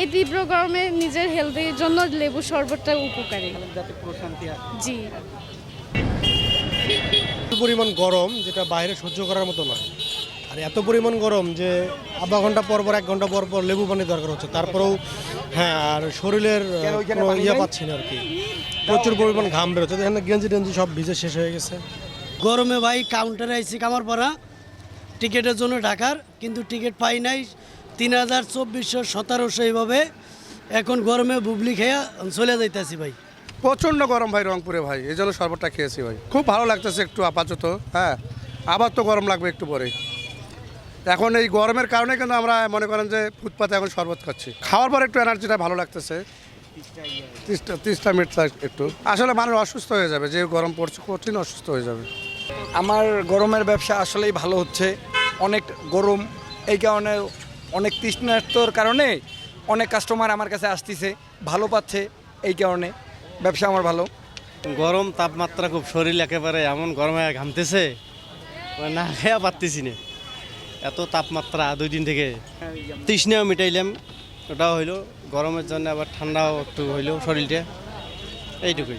এই তীব্র গরমে নিজের হেলথের জন্য লেবু শরবতটা উপকারী। যাতে প্রশান্তি আসে। জি। পরিমাণ গরম যেটা বাইরে সহ্য করার মতো না। আর এত পরিমাণ গরম যে আধা ঘণ্টা পর পর এক ঘণ্টা পর পর লেবু পানি দরকার হচ্ছে। তারপরেও হ্যাঁ আর শরীরের কোনো ইয়ে পাচ্ছি না আর কি। প্রচুর পরিমাণ ঘাম বেরোচ্ছে এখানে গেঞ্জি টেঞ্জি সব ভিজে শেষ হয়ে গেছে। গরমে ভাই কাউন্টারে আইছি কামারপাড়া টিকিটের জন্য ঢাকার কিন্তু টিকিট পাই নাই। তিন হাজার চব্বিশশো সতেরোশো এইভাবে এখন গরমে বুবলি খেয়ে চলে যাইতেছি ভাই। প্রচণ্ড গরম ভাই রংপুরে ভাই এই জন্য শরবতটা খেয়েছি ভাই। খুব ভালো লাগতেছে একটু আপাতত হ্যাঁ। আবার তো গরম লাগবে একটু পরে। এখন এই গরমের কারণে কিন্তু আমরা মনে করেন যে ফুটপাতে এখন শরবত খাচ্ছি। খাওয়ার পর একটু এনার্জিটা ভালো লাগতেছে। তিরিশটা তিরিশটা মিনিট একটু। আসলে মানুষ অসুস্থ হয়ে যাবে যে গরম পড়ছে কঠিন অসুস্থ হয়ে যাবে। আমার গরমের ব্যবসা আসলেই ভালো হচ্ছে। অনেক গরম এই কারণে অনেক তৃষ্ণার্তর কারণে অনেক কাস্টমার আমার কাছে আসতেছে, ভালো পাচ্ছে এই কারণে। ব্যবসা আমার ভালো। গরম তাপমাত্রা খুব শরীর একেবারে এমন গরমে ঘামতেছে মানে না খেয়া পারতেছি না। এত তাপমাত্রা দুই দিন থেকে তৃষ্ণাও মিটাইলাম, ওটাও হইল। গরমের জন্য আবার ঠান্ডাও একটু হইল শরীরটা, এইটুকুই।